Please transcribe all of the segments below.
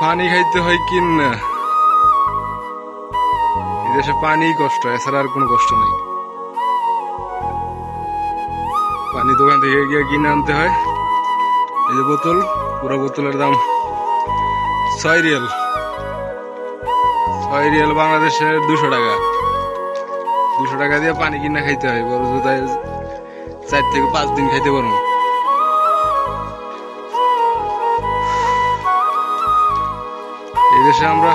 পানি খাইতে হয় কিন। এদেশে পানি কষ্ট, এছাড়া আর কোনো কষ্ট নেই। পানি দোকান থেকে গিয়ে কিনে আনতে হয়। এই যে বোতল, পুরো বোতলের দাম ছয় রিয়াল। ছয় রিয়াল বাংলাদেশে দুশো টাকা। দুশো টাকা দিয়ে পানি কিনা খাইতে হয় বড় চার থেকে পাঁচ দিন খাইতে পারব। দেশে আমরা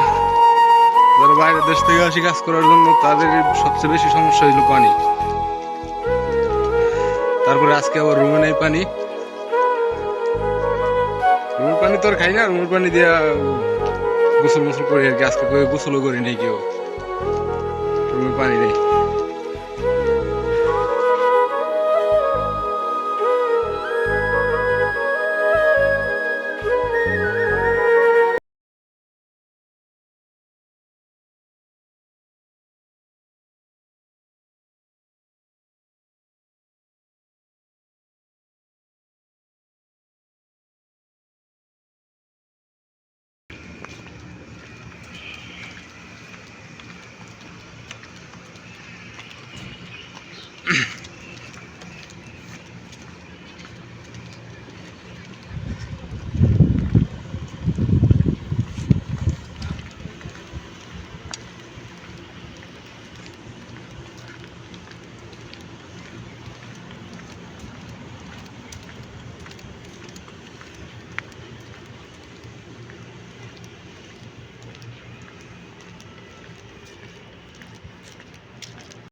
যারা বাইরের দেশ থেকে আসি কাজ করার জন্য, তাদের সবচেয়ে বেশি সমস্যা হইল পানি। তারপরে আজকে আবার রুমে নেই পানি। রুমের পানি তো আর খাই না, রুমের পানি দিয়ে গোসল মোসল করি আর কি। আজকে গোসলও করি নেই কেউ। রুমের পানি নেই।